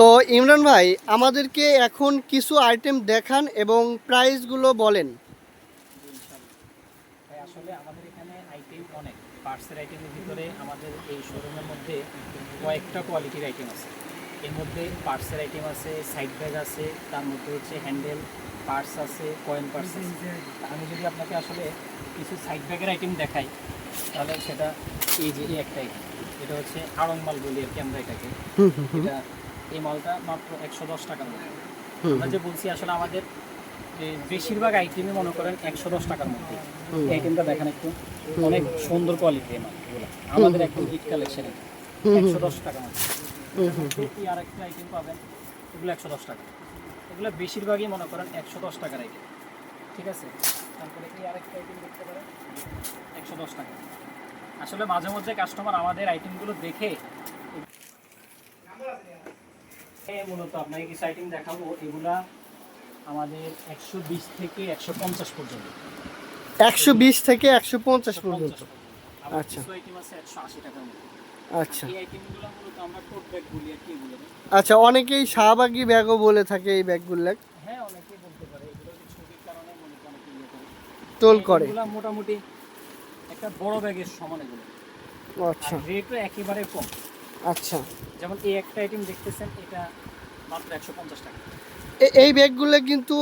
তো ইমরান ভাই আমাদেরকে এখন কিছু আইটেম দেখান এবং প্রাইসগুলো বলেন। আসলে আমাদের এখানে আইটেম অনেক। পার্টসের আইটেমের ভিতরে আমাদের এই শোরুমের মধ্যে কয়েকটা কোয়ালিটির আইটেম আছে। এর মধ্যে পার্টসের আইটেম আছে সাইড ব্যাগ আছে তার মধ্যে হচ্ছে হ্যান্ডেল পার্স আছে কয়েন পার্টস আছে। আমি যদি আপনাকে আসলে কিছু সাইড ব্যাগের আইটেম দেখাই তাহলে সেটা এই যে এই একটা item। এটা হচ্ছে আড়ং মাল বলি আর কি আমরা এটাকে। এটা এই মালটা মাত্র একশো দশ টাকার মধ্যে আমরা যে বলছি আসলে আমাদের যে বেশিরভাগ আইটেমই মনে করেন একশো দশ টাকার মধ্যে। আইটেমটা দেখেন একটু অনেক সুন্দর কোয়ালিটি মালগুলো আমাদের একদম হিট কালেকশন একশো দশ টাকা মধ্যে। আর একটা আইটেম পাবেন এগুলো একশো দশ টাকা। এগুলো বেশিরভাগই মনে করেন একশো দশ টাকার আইটেম ঠিক আছে? তারপরে এই আরেকটা আইটেম দেখতে পারেন একশো দশ টাকা। আসলে মাঝে মধ্যে কাস্টমার আমাদের আইটেমগুলো দেখে মূলত আপনাকে কিছু আইটেম দেখাবো? এগুলা আমাদের একশো বিশ থেকে একশো পঞ্চাশ পর্যন্ত। একশো বিশ থেকে একশো পঞ্চাশ পর্যন্ত। আচ্ছা। আচ্ছা। কি আচ্ছা অনেকেই শাহবাগি ব্যাগও বলে থাকে এই ব্যাগগুলো হ্যাঁ অনেকেই বলতে পারে। এগুলো যে ছবির কারণে করে অনেকে ইয়ে টোল করে। এগুলো মোটামুটি একটা বড় ব্যাগের সমান এগুলো। আচ্ছা। রেটও একেবারে কম। আচ্ছা। যেমন এই একটা আইটেম দেখতেছেন এটা মাত্র একশো পঞ্চাশ টাকা। এই ব্যাগগুলো কিন্তু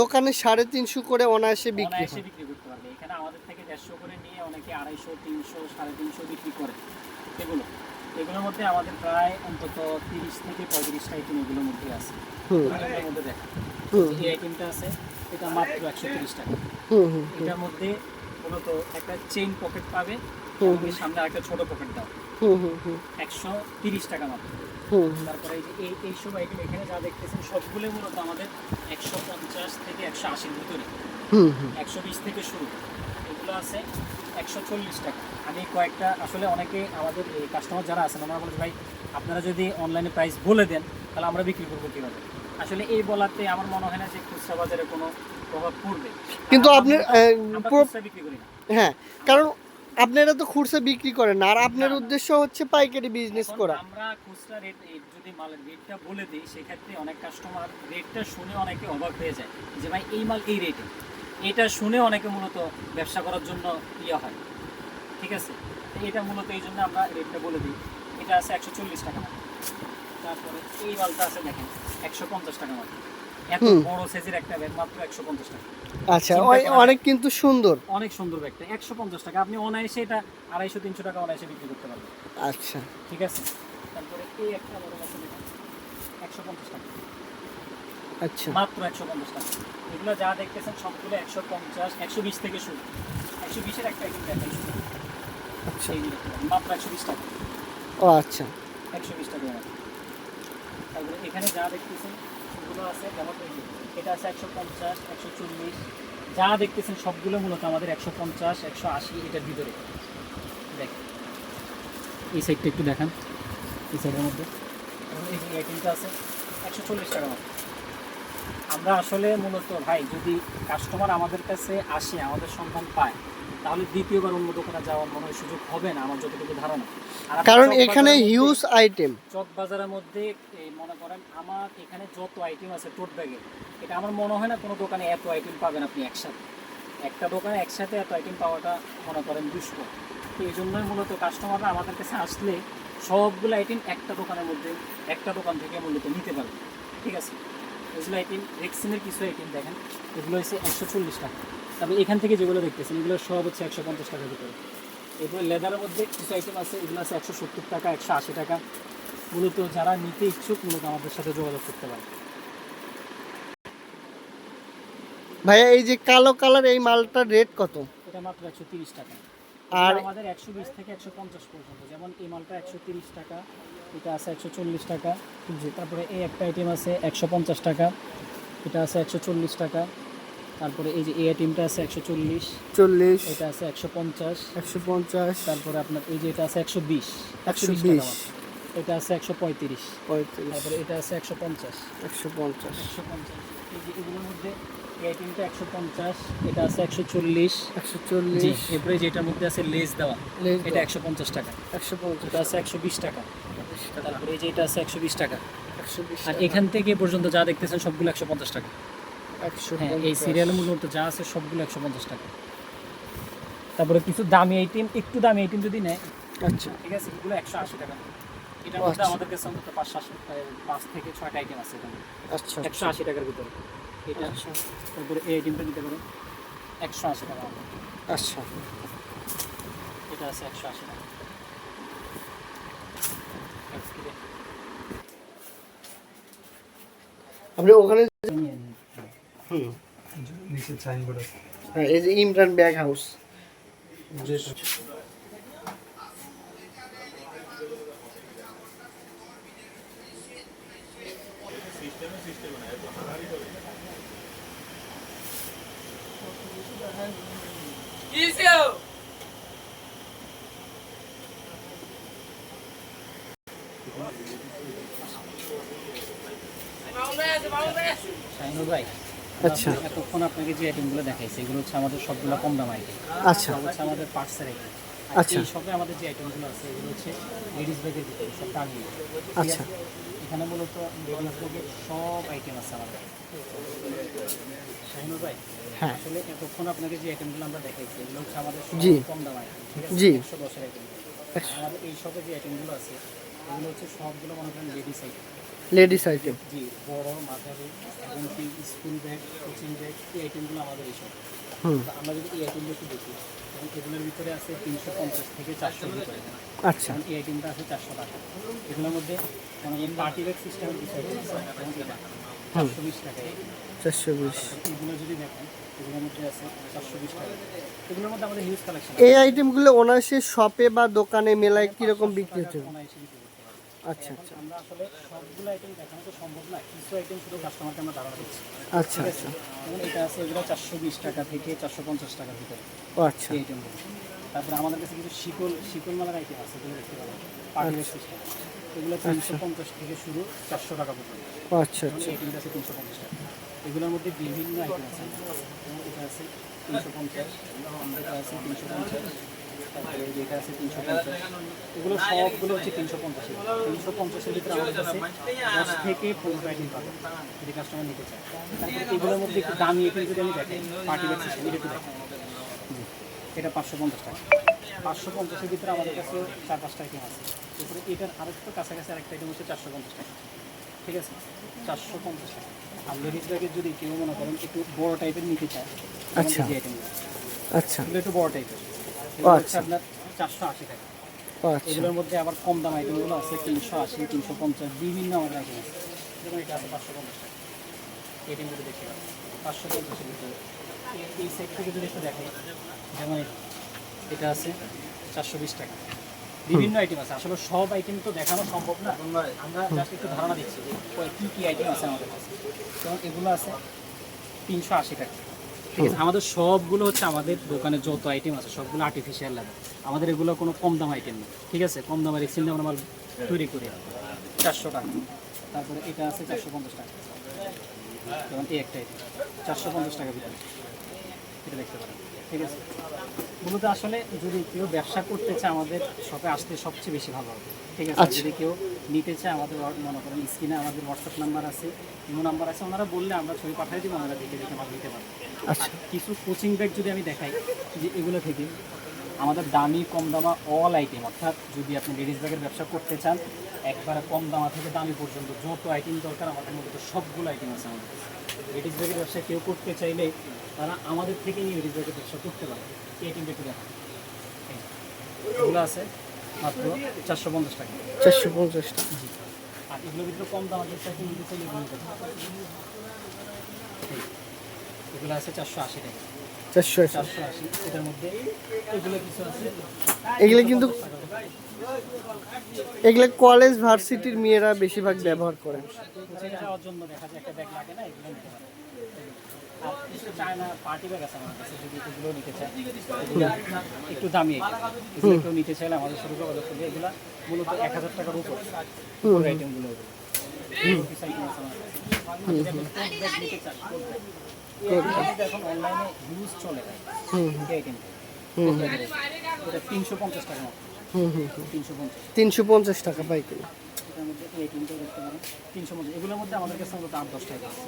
দোকানে সাড়ে তিনশো করে অনায়াসে বিক্রি অনায়াসে বিক্রি করতে পারবে। এখানে আমাদের থেকে দেড়শো করে নিয়ে অনেকে আড়াইশো তিনশো সাড়ে তিনশো বিক্রি করে। এগুলো এগুলোর মধ্যে আমাদের প্রায় অন্তত তিরিশ থেকে পঁয়ত্রিশটা আইটেম এগুলোর মধ্যে আছে। এগুলোর মধ্যে দেখ। এই আইটেমটা আছে এটা মাত্র একশো তিরিশ টাকা। হুম হুম এটার মধ্যে মূলত একটা চেইন পকেট পাবে। হুম। সামনে একটা ছোট পকেট দাও। একশো তিরিশ টাকা মাত্র। তারপরে এই যে এই এই সব আইটেম এখানে যা দেখতেছেন সবগুলো মূলত আমাদের একশো পঞ্চাশ থেকে একশো আশির ভিতরে। একশো বিশ থেকে শুরু। এগুলো আছে একশো চল্লিশ টাকা। আমি কয়েকটা আসলে অনেকে আমাদের কাস্টমার যারা আছেন আমরা বলছি ভাই আপনারা যদি অনলাইনে প্রাইস বলে দেন তাহলে আমরা বিক্রি করব কীভাবে? আসলে এই বলাতে আমার মনে হয় না যে খুচরা বাজারে কোনো প্রভাব পড়বে। কিন্তু আপনি বিক্রি করি না। হ্যাঁ কারণ আপনারা তো খুচরা বিক্রি করেন না আর আপনার উদ্দেশ্য হচ্ছে পাইকারি বিজনেস করা। আমরা খুচরা রেট যদি মালের রেটটা বলে দিই সেক্ষেত্রে অনেক কাস্টমার রেটটা শুনে অনেকে অবাক হয়ে যায় যে ভাই এই মাল এই রেটে এটা শুনে অনেকে মূলত ব্যবসা করার জন্য ইয়ে হয়। ঠিক আছে? এটা মূলত এই জন্য আমরা রেটটা বলে দিই। এটা আছে একশো চল্লিশ টাকা তারপরে এই মালটা আছে দেখেন একশো পঞ্চাশ টাকা মাত্র এত বড় সাইজের একটা ব্যাগ মাত্র একশো পঞ্চাশ টাকা। আচ্ছা করা- অনেক কিন্তু সুন্দর। অনেক সুন্দর ব্যাগটা একশো পঞ্চাশ টাকা। আপনি অনায়াসে এটা আড়াইশো তিনশো টাকা অনায়াসে বিক্রি করতে পারবেন। আচ্ছা। ঠিক আছে? তারপরে এই একটা দেখুন একশো পঞ্চাশ টাকা। আচ্ছা। মাত্র একশো পঞ্চাশ টাকা। এগুলো যা দেখতেছেন সবগুলো একশো পঞ্চাশ একশো বিশ থেকে শুরু। একশো বিশের একটা দেখাই আচ্ছা। মাত্র একশো বিশ টাকা। ও আচ্ছা। একশো বিশ টাকা। তারপরে এখানে যা দেখতেছেন আছে যেমন এটা আছে একশো পঞ্চাশ, একশো চল্লিশ। যা দেখতেছেন সবগুলো মূলত আমাদের একশো পঞ্চাশ, একশো আশি এটার ভিতরে। দেখ, এই সাইডটা একটু দেখান, এই সাইডের মধ্যে। এই আছে, একশো চল্লিশ টাকা মতো। আমরা আসলে মূলত, ভাই, যদি কাস্টমার আমাদের কাছে আসে, আমাদের সন্ধান পায় তাহলে দ্বিতীয়বার অন্য দোকানে যাওয়ার মনে হয় সুযোগ হবে না আমার যতটুকু ধারণা। কারণ এখানে হিউজ আইটেম চক বাজারের মধ্যে এই মনে করেন আমার এখানে যত আইটেম আছে টোট ব্যাগে এটা আমার মনে হয় না কোনো দোকানে এত আইটেম পাবেন আপনি একসাথে। একটা দোকানে একসাথে এত আইটেম পাওয়াটা মনে করেন দুষ্কর। তো এই জন্যই মূলত কাস্টমাররা আমাদের কাছে আসলে সবগুলো আইটেম একটা দোকানের মধ্যে একটা দোকান থেকে মূলত নিতে পারবে। ঠিক আছে? এগুলো আইটেম রেক্সিনের কিছু আইটেম দেখেন এগুলো হচ্ছে একশো চল্লিশ টাকা। তবে এখান থেকে যেগুলো দেখতেছেন এগুলো সব হচ্ছে একশো পঞ্চাশ টাকার ভিতরে। এরপরে লেদারের মধ্যে কিছু আইটেম আছে এগুলো আছে একশো সত্তর টাকা একশো আশি টাকা। মূলত যারা নিতে ইচ্ছুক মূলত আমাদের সাথে যোগাযোগ করতে পারে ভাইয়া এই যে কালো কালার এই মালটার রেট কত? এটা মাত্র একশো তিরিশ টাকা। আর আর আমাদের একশো বিশ থেকে একশো পঞ্চাশ পর্যন্ত যেমন এই মালটা একশো তিরিশ টাকা এটা আছে একশো চল্লিশ টাকা। তারপরে এই একটা আইটেম আছে একশো পঞ্চাশ টাকা এটা আছে একশো চল্লিশ টাকা। তারপরে এই যে এই আইটেমটা আছে একশো চল্লিশ চল্লিশ এটা আছে একশো পঞ্চাশ একশো পঞ্চাশ তারপরে আপনার এই যে এটা আছে একশো বিশ একশো বিশ। এটা আছে একশো পঁয়ত্রিশ পঁয়ত্রিশ। তারপরে এটা আছে একশো পঞ্চাশ। একশো পঞ্চাশ। একশো পঞ্চাশ। এই যে এগুলোর মধ্যে আইটেমটা একশো পঞ্চাশ এটা আছে একশো চল্লিশ। একশো চল্লিশ। এরপরে যেটার মধ্যে আছে লেস দেওয়া এটা একশো পঞ্চাশ টাকা। একশো পঞ্চাশ এটা আছে একশো বিশ টাকা। তারপরে এই যে এটা আছে একশো বিশ টাকা। একশো বিশ আর এখান থেকে পর্যন্ত যা দেখতেছেন সবগুলো একশো পঞ্চাশ টাকা। হ্যাঁ এই পঞ্চাশ। সিরিয়ালের মূল্য যা আছে সবগুলো একশো পঞ্চাশ টাকা। তারপরে কিছু দামি আইটেম একটু দামি আইটেম যদি নেয় আচ্ছা। ঠিক আছে এগুলো একশো আশি টাকা। এটার মধ্যে আচ্ছা। আমাদের কাছে অন্তত পাঁচ সাত পাঁচ থেকে ছয়টা আইটেম আছে এখানে। আচ্ছা একশো আশি টাকার ভিতরে। এটা আচ্ছা। তারপরে এই আইটেমটা নিতে পারেন একশো আশি টাকা আচ্ছা। এটা আছে একশো আশি টাকা। আপনি ওখানে হুম। নিচে সাইনবোর্ড আছে। হ্যাঁ এই যে ইমরান ব্যাগ হাউস। শাহিনুর ভাই। আচ্ছা। এতক্ষণ আপনাকে যে আইটেমগুলো দেখাইছি এগুলো হচ্ছে আমাদের সবগুলো কম দাম আইটেম আচ্ছা। হচ্ছে আমাদের পার্টসের আইটেম আচ্ছা। এই শপে আমাদের যে আইটেমগুলো আছে এগুলো হচ্ছে লেডিস ব্যাগের ভিতরে সব দামি আচ্ছা। এখানে মূলত লেডিস ব্যাগের সব আইটেম আছে আমাদের। শাহিনুর ভাই হ্যাঁ। আসলে এতক্ষণ আপনাকে যে আইটেমগুলো আমরা দেখাইছি এগুলো হচ্ছে আমাদের জি। কম দাম আইটেম জি। একশো দশের আইটেম আমাদের এই শপে যে আইটেমগুলো আছে এগুলো হচ্ছে সবগুলো মনে করেন লেডিস আইটেম লেডিস আইটেম। জি বড় মাঝারি এমনকি স্কুল ব্যাগ কোচিং ব্যাগ এই আইটেমগুলো আমাদের এই আমরা যদি আইটেমগুলো একটু দেখি এগুলোর ভিতরে আছে তিনশো পঞ্চাশ থেকে ভিতরে আচ্ছা। এই আইটেমটা আছে চারশো টাকা। এগুলোর মধ্যে মানে পার্টি ব্যাগ কিছু যেমন এটা চারশো বিশ টাকা। চারশো বিশ এগুলো যদি দেখেন চারশো এই আইটেমগুলো অনায়াসে শপে বা দোকানে মেলায় কীরকম বিক্রি হচ্ছে? আচ্ছা আচ্ছা। আমরা আসলে সবগুলো আইটেম দেখানো তো সম্ভব না কিছু আইটেম শুধু কাস্টমারকে আমরা ধারণা দিচ্ছি। আচ্ছা আচ্ছা। যেমন এটা আছে এগুলো চারশো বিশ টাকা থেকে চারশো পঞ্চাশ টাকার ভিতরে ও আচ্ছা। এই আইটেমগুলো তারপরে আমাদের কাছে কিছু শিকল শিকল মালার আইটেম আছে দেখতে পাবেন। সিস্টেম। এগুলো তিনশো পঞ্চাশ থেকে শুরু চারশো টাকা পর্যন্ত। আচ্ছা আচ্ছা। আইটেমটা আছে তিনশো পঞ্চাশ টাকা। এগুলোর মধ্যে বিভিন্ন আইটেম আছে। এটা আছে তিনশো পঞ্চাশ এটা আছে তিনশো পঞ্চাশ। তারপরে এই আছে তিনশো পঞ্চাশ এগুলো সবগুলো হচ্ছে তিনশো পঞ্চাশ তিনশো পঞ্চাশের ভিতরে আমাদের কাছে দশ থেকে পনেরো আইটেম পাবে যদি কাস্টমার নিতে চায়। তারপরে এগুলোর মধ্যে একটু দামি যদি আমি দেখাই পার্টি ব্যাগ সিস্টেম এটা একটু দেখাই এটা পাঁচশো পঞ্চাশ টাকা। পাঁচশো পঞ্চাশের ভিতরে আমাদের কাছে চার পাঁচটা আইটেম আছে। এরপরে এটার আরেকটু কাছাকাছি আরেকটা আইটেম হচ্ছে চারশো পঞ্চাশ টাকা। ঠিক আছে? চারশো পঞ্চাশ টাকা। আর লেডিস ব্যাগের যদি কেউ মনে করেন একটু বড় টাইপের নিতে চায় আচ্ছা। আচ্ছা। একটু বড় টাইপের আচ্ছা। আপনার চারশো আশি টাকা। আচ্ছা। এগুলোর মধ্যে আবার কম দাম আইটেমগুলো আছে তিনশো আশি তিনশো পঞ্চাশ বিভিন্ন আমাদের আইটেম আছে। যেমন এটা আছে পাঁচশো পঞ্চাশ টাকা। আইটেমগুলো দেখতে পাবেন পাঁচশো পঞ্চাশের ভিতরে। এই সাইড থেকে যদি একটু দেখেন যেমন এটা- আছে চারশো বিশ টাকা। বিভিন্ন আইটেম আছে। আসলে সব আইটেম তো দেখানো সম্ভব না। আমরা জাস্ট একটু ধারণা দিচ্ছি যে কি কি আইটেম আছে আমাদের কাছে। যেমন এগুলো আছে তিনশো আশি টাকা। ঠিক আছে? আমাদের সবগুলো হচ্ছে আমাদের দোকানে যত আইটেম আছে সবগুলো আর্টিফিশিয়াল লাগে আমাদের এগুলো কোনো কম দাম আইটেম নেই ঠিক আছে? কম দামের এক্সিল আমরা মাল তৈরি করি। চারশো টাকা। তারপরে এটা আছে চারশো পঞ্চাশ টাকা। যেমন এই একটা চারশো পঞ্চাশ টাকা ভিতরে। এটা দেখতে পারেন ঠিক আছে? মূলত আসলে যদি কেউ ব্যবসা করতে চায় আমাদের শপে আসতে সবচেয়ে বেশি ভালো হবে। ঠিক আছে? আচ্ছা। যদি কেউ নিতে চায় আমাদের মনে করেন স্ক্রিনে আমাদের হোয়াটসঅ্যাপ নাম্বার আছে ইমো নাম্বার আছে ওনারা বললে আমরা ছবি পাঠিয়ে দিব ওনারা দেখে দেখে মাল নিতে পারব। আচ্ছা। কিছু কোচিং ব্যাগ যদি আমি দেখাই যে এগুলো থেকে আমাদের দামি কম দামা অল আইটেম অর্থাৎ যদি আপনি লেডিস ব্যাগের ব্যবসা করতে চান একবারে কম দামা থেকে দামি পর্যন্ত যত আইটেম দরকার আমাদের মধ্যে সবগুলো আইটেম আছে আমাদের লেডিস ব্যাগের ব্যবসা কেউ করতে চাইলে তারা আমাদের থেকে নিয়ে ব্যাগের ব্যবসা করতে পারে। আইটেমটা একটু দেখা। এগুলো আছে মাত্র চারশো পঞ্চাশ টাকা। চারশো পঞ্চাশ টাকা। জি। আর এগুলোর ভিতরে কম দাম আছে চাইলে এগুলো আছে চারশো আশি টাকা। চারশো আশি। চারশো আশি। এটার মধ্যে এগুলো কিছু আছে। এগুলো কিন্তু এগুলো কলেজ ভার্সিটির মেয়েরা বেশিরভাগ ব্যবহার করে। জন্য দেখা যায় একটা ব্যাগ লাগে না এগুলো একটু দামি কেউ নিতে চাইলে আমাদের শুরু যোগাযোগ করবে। এগুলো মূলত এক হাজার টাকার উপর। আইটেমগুলো এখন অনলাইনে ইউজ চলে হুম। এটা তিনশো পঞ্চাশ টাকা তিনশো পঞ্চাশ। টাকা পাইকারি এটার মধ্যে এই আইটেমটা দেখতে পারেন। তিনশো মধ্যে এগুলোর মধ্যে আমাদের কাছে অন্তত আট দশ টাকা আছে।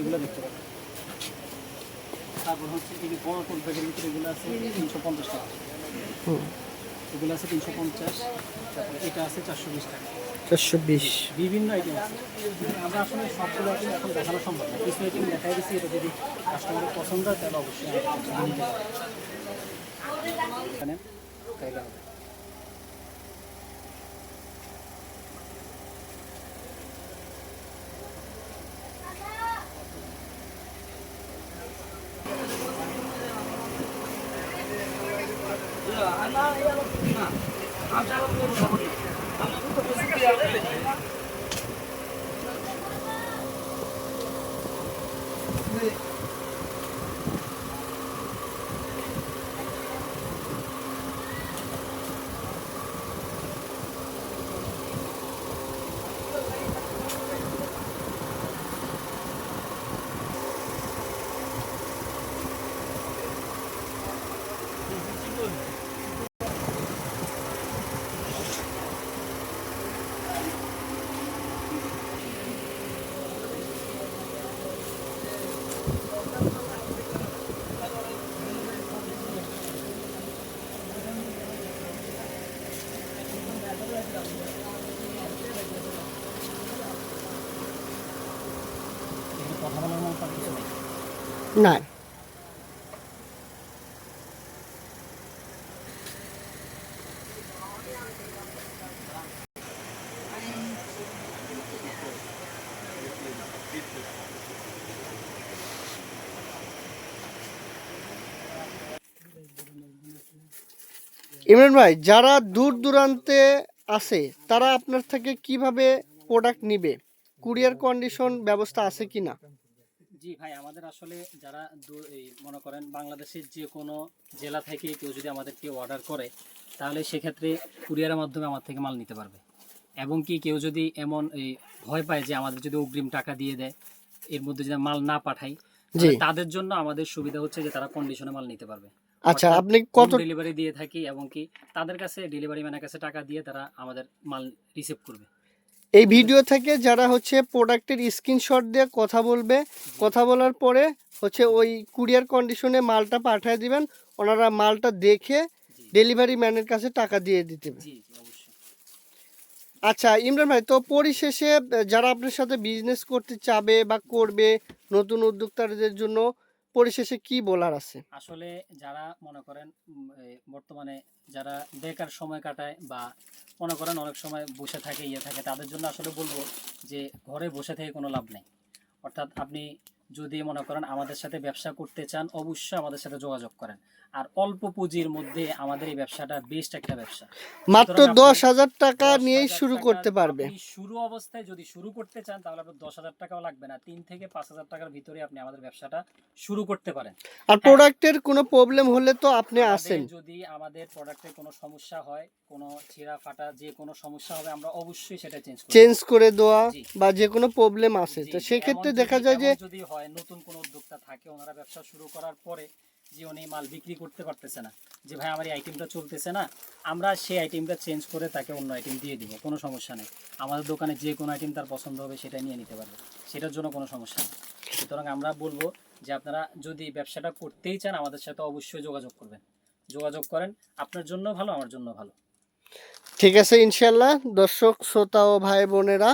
এগুলো দেখতে পারেন। তারপর হচ্ছে এই বড় টোট ব্যাগের ভিতরে এগুলো আছে তিনশো পঞ্চাশ টাকা। এগুলো আছে তিনশো পঞ্চাশ। তারপর এটা আছে চারশো বিশ টাকা। চারশো বিশ। বিভিন্ন আইটেম আছে। আমরা আসলে সবগুলো আইটেম এখন দেখানো সম্ভব না। কিছু আইটেম দেখাই দিচ্ছি এটা যদি কাস্টমারের পছন্দ হয় তাহলে অবশ্যই এখানে হবে। এখানে না ইমরান ভাই, যারা দূর দূরান্তে আছে, তারা আপনার থেকে কীভাবে প্রোডাক্ট নিবে? কুরিয়ার কন্ডিশন ব্যবস্থা আছে কি না জি ভাই আমাদের আসলে যারা মনে করেন বাংলাদেশের যে কোনো জেলা থেকে কেউ যদি আমাদেরকে অর্ডার করে তাহলে সেক্ষেত্রে কুরিয়ারের মাধ্যমে আমার থেকে মাল নিতে পারবে। এবং কি কেউ যদি এমন ভয় পায় যে আমাদের যদি অগ্রিম টাকা দিয়ে দেয় এর মধ্যে যদি মাল না পাঠাই তাদের জন্য আমাদের সুবিধা হচ্ছে যে তারা কন্ডিশনে মাল নিতে পারবে। আচ্ছা আপনি কত ডেলিভারি দিয়ে থাকি এবং কি তাদের কাছে ডেলিভারি ম্যানের কাছে টাকা দিয়ে তারা আমাদের মাল রিসিভ করবে। এই ভিডিও থেকে যারা হচ্ছে প্রোডাক্টের স্ক্রিনশট দিয়ে কথা বলবে কথা বলার পরে হচ্ছে ওই কুরিয়ার কন্ডিশনে মালটা পাঠিয়ে দিবেন ওনারা মালটা দেখে ডেলিভারি ম্যানের কাছে টাকা দিয়ে দিতে আচ্ছা ইমরান ভাই তো পরিশেষে যারা আপনার সাথে বিজনেস করতে চাবে বা করবে নতুন উদ্যোক্তাদের জন্য পরিশেষে কি বলার আছে? আসলে যারা মনে করেন বর্তমানে যারা বেকার সময় কাটায় বা মনে করেন অনেক সময় বসে থাকে ইয়ে থাকে, তাদের জন্য আসলে বলব যে ঘরে বসে থেকে কোনো লাভ নেই। অর্থাৎ আপনি যদি মনে করেন আমাদের সাথে ব্যবসা করতে চান, অবশ্যই আমাদের সাথে যোগাযোগ করেন। আর অল্প পুঁজির মধ্যে আমাদের এই ব্যবসাটা বেস্ট একটা ব্যবসা। মাত্র দশ হাজার টাকা নিয়েই শুরু করতে পারবে। শুরু অবস্থায় যদি শুরু করতে চান তাহলে আপনার দশ হাজার টাকাও লাগবে না। তিন থেকে পাঁচ হাজার টাকার ভিতরে আপনি আমাদের ব্যবসাটা শুরু করতে পারেন। আর প্রোডাক্টের কোনো প্রবলেম হলে তো আপনি আসেন। যদি আমাদের প্রোডাক্টের কোনো সমস্যা হয় কোনো ছিঁড়া ফাটা যে কোনো সমস্যা হবে আমরা অবশ্যই সেটা চেঞ্জ চেঞ্জ করে দেওয়া বা যে কোনো প্রবলেম আছে জি, তো সেক্ষেত্রে দেখা যায় যে যদি হয় নতুন কোনো উদ্যোক্তা থাকে ওনারা ব্যবসা শুরু করার পরে যে উনি মাল বিক্রি করতে পারতেছে না। যে ভাই আমার এই আইটেমটা চলতেছে না, আমরা সেই আইটেমটা চেঞ্জ করে তাকে অন্য আইটেম দিয়ে দিব, কোনো সমস্যা নেই। আমাদের দোকানে যে কোনো আইটেম তার পছন্দ হবে সেটা নিয়ে নিতে পারবে, সেটার জন্য কোনো সমস্যা নেই। সুতরাং আমরা বলব যে আপনারা যদি ব্যবসাটা করতেই চান, আমাদের সাথে অবশ্যই যোগাযোগ করবেন। যোগাযোগ করেন, আপনার জন্য ভালো, আমার জন্য ভালো। ঠিক আছে ইনশাল্লাহ দর্শক, শ্রোতা ও ভাই বোনেরা,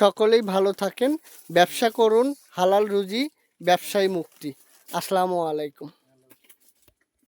সকলেই ভালো থাকেন, ব্যবসা করুন, হালাল রুজি, ব্যবসায় মুক্তি। আসসালামু আলাইকুম।